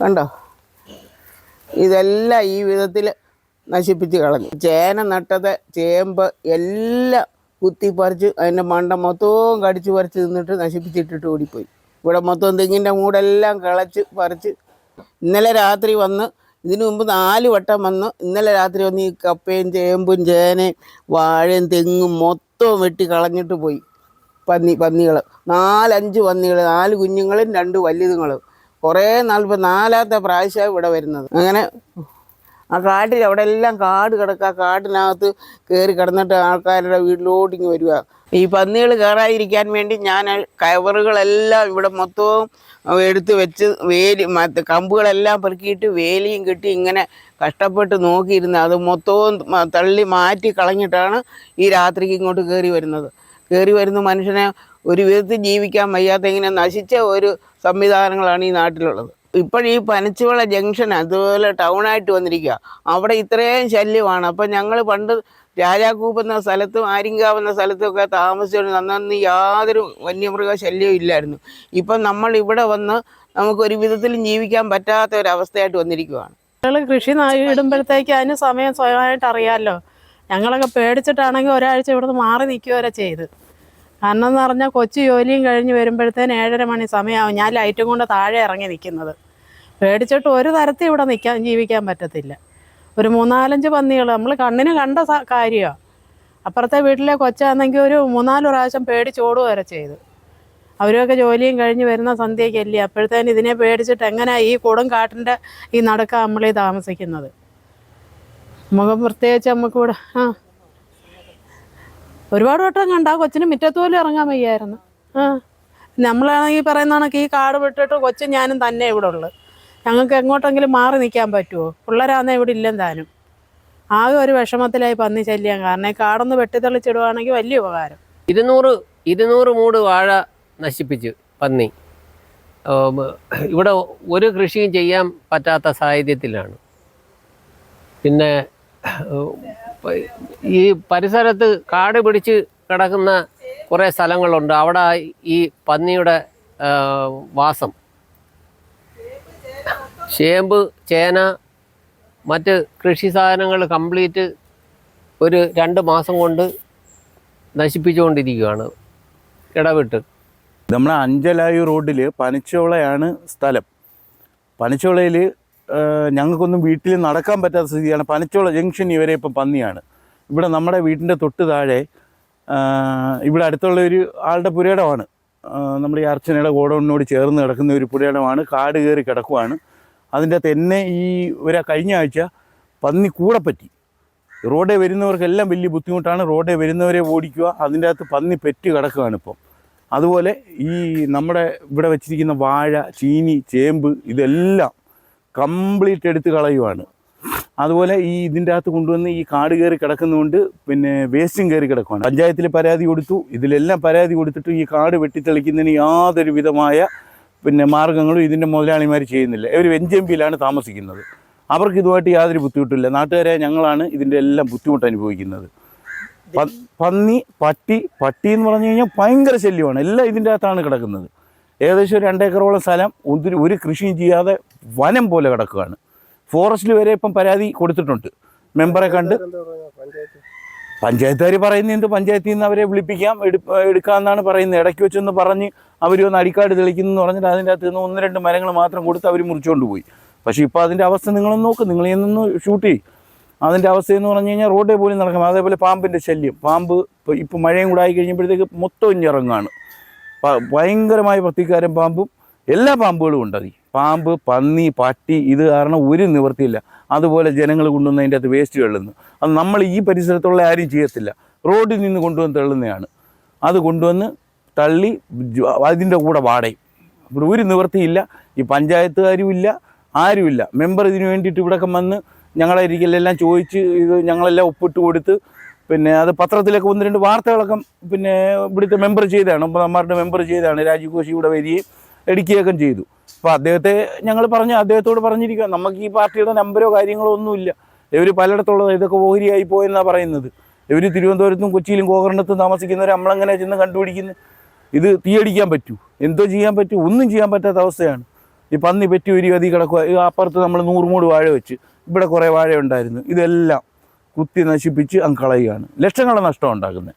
കണ്ടോ? ഇതെല്ലാം ഈ വിധത്തിൽ നശിപ്പിച്ച് കളഞ്ഞു. ചേന നട്ടത് ചേമ്പ് എല്ലാം കുത്തിപ്പറിച്ച് അതിന്റെ മണ്ട മൊത്തവും കടിച്ച് പറിച്ച് തിന്നിട്ട് നശിപ്പിച്ചിട്ടിട്ട് ഓടിപ്പോയി. ഇവിടെ മൊത്തം തെങ്ങിന്റെ മൂടെല്ലാം കിളച്ച് പറിച്ച് ഇന്നലെ രാത്രി വന്ന് ഇതിനു മുമ്പ് നാല് വട്ടം വന്ന് ഇന്നലെ രാത്രി വന്ന് ഈ കപ്പയും ചേമ്പും ചേനയും വാഴയും തെങ്ങും മൊത്തവും വെട്ടി കളഞ്ഞിട്ട് പോയി. പന്നി പന്നികൾ നാലഞ്ച് പന്നികൾ നാല് കുഞ്ഞുങ്ങളും രണ്ട് വലുതുങ്ങളും കുറേ നാൾ ഇപ്പം നാലാമത്തെ പ്രാവശ്യമാണ് ഇവിടെ വരുന്നത്. അങ്ങനെ ആ കാട്ടിൽ അവിടെ എല്ലാം കാട് കിടക്കുക. കാട്ടിനകത്ത് കയറി കിടന്നിട്ട് ആൾക്കാരുടെ വീട്ടിലോട്ട് ഇങ്ങ് വരിക. ഈ പന്നികൾ കയറാതിരിക്കാൻ വേണ്ടി ഞാൻ കവറുകളെല്ലാം ഇവിടെ മൊത്തവും എടുത്ത് വെച്ച് വേലി മറ്റ് കമ്പുകളെല്ലാം പെറുക്കിയിട്ട് വേലിയും കെട്ടി ഇങ്ങനെ കഷ്ടപ്പെട്ട് നോക്കിയിരുന്നത്. അത് മൊത്തവും തള്ളി മാറ്റി കളഞ്ഞിട്ടാണ് ഈ രാത്രിക്ക് ഇങ്ങോട്ട് കയറി വരുന്നത്. കയറി വരുന്ന മനുഷ്യനെ ഒരു വിധത്തിൽ ജീവിക്കാൻ വയ്യാത്ത ഇങ്ങനെ നശിച്ച ഒരു സംവിധാനങ്ങളാണ് ഈ നാട്ടിലുള്ളത്. ഇപ്പോഴീ പനച്ചുവള ജംഗ്ഷൻ അതുപോലെ ടൗണായിട്ട് വന്നിരിക്കുക അവിടെ ഇത്രയും ശല്യമാണ്. അപ്പം ഞങ്ങൾ പണ്ട് രാജാക്കൂപ്പ് എന്ന സ്ഥലത്തും ആര്യങ്കാവ് എന്ന സ്ഥലത്തുമൊക്കെ താമസിച്ചുകൊണ്ട് അന്നന്ന് യാതൊരു വന്യമൃഗ ശല്യവും ഇല്ലായിരുന്നു. ഇപ്പം നമ്മൾ ഇവിടെ വന്ന് നമുക്ക് ഒരു വിധത്തിലും ജീവിക്കാൻ പറ്റാത്ത ഒരു അവസ്ഥയായിട്ട് വന്നിരിക്കുകയാണ് ഞങ്ങൾ കൃഷി ഇടുമ്പോഴത്തേക്ക് അതിന് സമയം സ്വയമായിട്ട് അറിയാമല്ലോ ഞങ്ങളൊക്കെ പേടിച്ചിട്ടാണെങ്കിൽ ഒരാഴ്ച ഇവിടുന്ന് മാറി നിൽക്കുക വരെ ചെയ്ത്. കാരണം എന്ന് പറഞ്ഞാൽ കൊച്ചു ജോലിയും കഴിഞ്ഞ് വരുമ്പോഴത്തേന് ഏഴര മണി സമയമാവും ഞാൻ ലൈറ്റും കൊണ്ട് താഴെ ഇറങ്ങി നിൽക്കുന്നത് പേടിച്ചിട്ട് ഒരു തരത്തിൽ ഇവിടെ നിൽക്കാൻ ജീവിക്കാൻ പറ്റത്തില്ല. ഒരു മൂന്നാലഞ്ച് പന്നികൾ നമ്മൾ കണ്ണിന് കണ്ട കാര്യമാണ് അപ്പുറത്തെ വീട്ടിലെ കൊച്ചാണെങ്കിൽ ഒരു മൂന്നാൽ പ്രാവശ്യം പേടിച്ചോടുക വരെ ചെയ്തു. അവരൊക്കെ ജോലിയും കഴിഞ്ഞ് വരുന്ന സന്ധ്യയ്ക്കല്ലേ അപ്പോഴത്തേന് ഇതിനെ പേടിച്ചിട്ട് എങ്ങനെയാ ഈ കൊടും കാട്ടിന്റെ ഈ നടുക്ക നമ്മളീ താമസിക്കുന്നത്. നമുക്ക് പ്രത്യേകിച്ച് നമുക്കിവിടെ ആ. ഒരുപാട് വട്ടം കണ്ട ആ കൊച്ചിന് മുറ്റത്ത് പോലും ഇറങ്ങാൻ വയ്യായിരുന്നു. ആ. നമ്മളാണെങ്കിൽ പറയുന്ന കണക്ക് ഈ കാട് വിട്ടിട്ട് കൊച്ചു ഞാനും തന്നെ ഇവിടെ ഉള്ളു ഞങ്ങൾക്ക് എങ്ങോട്ടെങ്കിലും മാറി നിൽക്കാൻ പറ്റുമോ പിള്ളേരാന്നേ ഇവിടെ ഇല്ലെന്ന് താനും. ആകെ ഒരു വിഷമത്തിലായി പന്നി ശല്യം. കാരണം ഈ കാടൊന്ന് വെട്ടിത്തെളിച്ചിടുവാണെങ്കിൽ വലിയ ഉപകാരം. ഇരുന്നൂറ് ഇരുന്നൂറ് മൂട് വാഴ നശിപ്പിച്ചു പന്നി. ഇവിടെ ഒരു കൃഷിയും ചെയ്യാൻ പറ്റാത്ത സാഹചര്യത്തിലാണ്. പിന്നെ ഈ പരിസരത്ത് കാട് പിടിച്ച് കിടക്കുന്ന കുറേ സ്ഥലങ്ങളുണ്ട്. അവിടെ ഈ പന്നിയുടെ വാസം. ചേമ്പ് ചേന മറ്റ് കൃഷി സാധനങ്ങൾ കംപ്ലീറ്റ് ഒരു രണ്ട് മാസം കൊണ്ട് നശിപ്പിച്ചുകൊണ്ടിരിക്കുകയാണ് ഇടവിട്ട്. നമ്മുടെ അഞ്ചലായു റോഡിൽ പനച്ചോളയാണ് സ്ഥലം. പനച്ചോളയിൽ ഞങ്ങൾക്കൊന്നും വീട്ടിൽ നടക്കാൻ പറ്റാത്ത സ്ഥിതിയാണ്. പനച്ചോള ജംഗ്ഷൻ ഇവരെ ഇപ്പം പന്നിയാണ്. ഇവിടെ നമ്മുടെ വീട്ടിന്റെ തൊട്ട് താഴെ ഇവിടെ അടുത്തുള്ള ഒരു ആളുടെ പുരയിടമാണ്. നമ്മുടെ ഈ അർച്ചനയുടെ ഗോഡൗണിനോട് ചേർന്ന് കിടക്കുന്ന ഒരു പുരയിടമാണ്. കാട് കയറി കിടക്കുവാണ്. അതിന്റെ തന്നെ ഈ ഒരു കഴിഞ്ഞ ആഴ്ച പന്നി കൂടെ പറ്റി. റോഡേ വരുന്നവർക്കെല്ലാം വലിയ ബുദ്ധിമുട്ടാണ്. റോഡേ വരുന്നവരെ ഓടിക്കുക അതിന്റെ അകത്ത് പന്നി പെറ്റ് കിടക്കുകയാണ് ഇപ്പം. അതുപോലെ ഈ നമ്മുടെ ഇവിടെ വെച്ചിരിക്കുന്ന വാഴ ചീനി ചേമ്പ് ഇതെല്ലാം കംപ്ലീറ്റ് എടുത്ത് കളയുവാണ്. അതുപോലെ ഈ ഇതിന്റെ അകത്ത് കൊണ്ടുവന്ന് ഈ കാട് കയറി കിടക്കുന്നതുകൊണ്ട് പിന്നെ വേസ്റ്റും കയറി കിടക്കുവാണ്. പഞ്ചായത്തിൽ പരാതി കൊടുത്തു. ഇതിലെല്ലാം പരാതി കൊടുത്തിട്ട് ഈ കാട് വെട്ടിത്തെളിക്കുന്നതിന് യാതൊരു വിധമായ പിന്നെ മാർഗങ്ങളും ഇതിന്റെ മുതലാളിമാർ ചെയ്യുന്നില്ല. ഇവർ പിയിലാണ് താമസിക്കുന്നത്. അവർക്ക് ഇതുമായിട്ട് യാതൊരു ബുദ്ധിമുട്ടില്ല നാട്ടുകാരെ ഞങ്ങളാണ് ഇതിന്റെ എല്ലാം ബുദ്ധിമുട്ട് അനുഭവിക്കുന്നത്. പന്നി പട്ടി പട്ടി എന്ന് പറഞ്ഞു കഴിഞ്ഞാൽ ഭയങ്കര ശല്യമാണ്. എല്ലാം ഇതിന്റെ അകത്താണ് കിടക്കുന്നത്. ഏകദേശം രണ്ടേക്കറോളം സ്ഥലം. ഒരു കൃഷിയും ചെയ്യാതെ വനം പോലെ കിടക്കുകയാണ്. ഫോറസ്റ്റിൽ വരെ ഇപ്പം പരാതി കൊടുത്തിട്ടുണ്ട്. മെമ്പറെ കണ്ട്. പഞ്ചായത്തുകാർ പറയുന്നത് എന്ത്? പഞ്ചായത്തിൽ നിന്ന് അവരെ വിളിപ്പിക്കാം എടു എടുക്കാമെന്നാണ് പറയുന്നത്. ഇടയ്ക്ക് വെച്ചൊന്ന് പറഞ്ഞ് അവർ ഒന്ന് അടിക്കാട് തെളിക്കുന്നു പറഞ്ഞിട്ട് അതിന്റെ അകത്ത് നിന്ന് ഒന്ന് രണ്ട് മരങ്ങൾ മാത്രം കൊടുത്ത് അവർ മുറിച്ചുകൊണ്ട് പോയി. പക്ഷേ ഇപ്പോൾ അതിന്റെ അവസ്ഥ നിങ്ങളൊന്ന് നോക്ക്. നിങ്ങൾ നിന്ന് ഷൂട്ട് ചെയ്യും. അതിന്റെ അവസ്ഥ എന്ന് പറഞ്ഞു കഴിഞ്ഞാൽ റോഡേ പോലും നടക്കാം. അതേപോലെ പാമ്പിന്റെ ശല്യം. പാമ്പ് ഇപ്പോൾ ഇപ്പോൾ മഴയും കൂടെ ആയി മൊത്തം ഇഞ്ഞിറങ്ങാണ്. ഭയങ്കരമായ പത്തിക്കാരൻ പാമ്പും എല്ലാ പാമ്പുകളും ഉണ്ട് അതിൽ പാമ്പ് പന്നി പട്ടി ഇത് കാരണം ഒരു നിവൃത്തിയില്ല. അതുപോലെ ജനങ്ങൾ കൊണ്ടുവന്ന് അതിന്റെ അകത്ത് വേസ്റ്റ് തള്ളുന്നു അത് നമ്മൾ ഈ പരിസരത്തുള്ള ആരും ചെയ്യത്തില്ല. റോഡിൽ നിന്ന് കൊണ്ടുവന്ന് തള്ളുന്നതാണ്. അത് കൊണ്ടുവന്ന് തള്ളി അതിന്റെ കൂടെ വാടയും. ഇവിടെ ഒരു നിവൃത്തിയില്ല. ഈ പഞ്ചായത്തുകാരും ഇല്ല ആരുമില്ല മെമ്പർ ഇതിനു വേണ്ടിയിട്ട് ഇവിടെയൊക്കെ വന്ന് ഞങ്ങളെ ഇരിക്കലെല്ലാം ചോദിച്ച് ഇത് ഞങ്ങളെല്ലാം ഒപ്പിട്ട് കൊടുത്ത് പിന്നെ അത് പത്രത്തിലൊക്കെ ഒന്ന് രണ്ട് വാർത്തകളൊക്കെ പിന്നെ ഇവിടുത്തെ മെമ്പർ ചെയ്തതാണ്. ഒമ്പതന്മാരുടെ മെമ്പർ ചെയ്തതാണ്. രാജീവ് കോശി ഇവിടെ വരികയും എടുക്കുകയൊക്കെ ചെയ്തു. അപ്പോൾ അദ്ദേഹത്തെ ഞങ്ങൾ പറഞ്ഞു അദ്ദേഹത്തോട് പറഞ്ഞിരിക്കുക നമുക്ക് ഈ പാർട്ടിയുടെ നമ്പരോ കാര്യങ്ങളോ ഒന്നുമില്ല. ഇവർ പലയിടത്തുള്ളത് ഇതൊക്കെ ഓഹരിയായി പോയെന്നാണ് പറയുന്നത്. ഇവർ തിരുവനന്തപുരത്തും കൊച്ചിയിലും ഗോകർണത്തും താമസിക്കുന്നവർ നമ്മളെങ്ങനെ ചെന്ന് കണ്ടുപിടിക്കുന്നു? ഇത് തീയടിക്കാൻ പറ്റൂ. എന്തോ ചെയ്യാൻ പറ്റൂ? ഒന്നും ചെയ്യാൻ പറ്റാത്ത അവസ്ഥയാണ്. ഈ പന്നി പറ്റി ഒരു അതി കിടക്കുക അപ്പുറത്ത് നമ്മൾ നൂറ് മൂട് വാഴ വെച്ച് ഇവിടെ കുറേ വാഴ ഉണ്ടായിരുന്നു. ഇതെല്ലാം കുത്തി നശിപ്പിച്ച് അങ്ങ് കളയുകയാണ്. ലക്ഷങ്ങളുടെ നഷ്ടം ഉണ്ടാക്കുന്നത്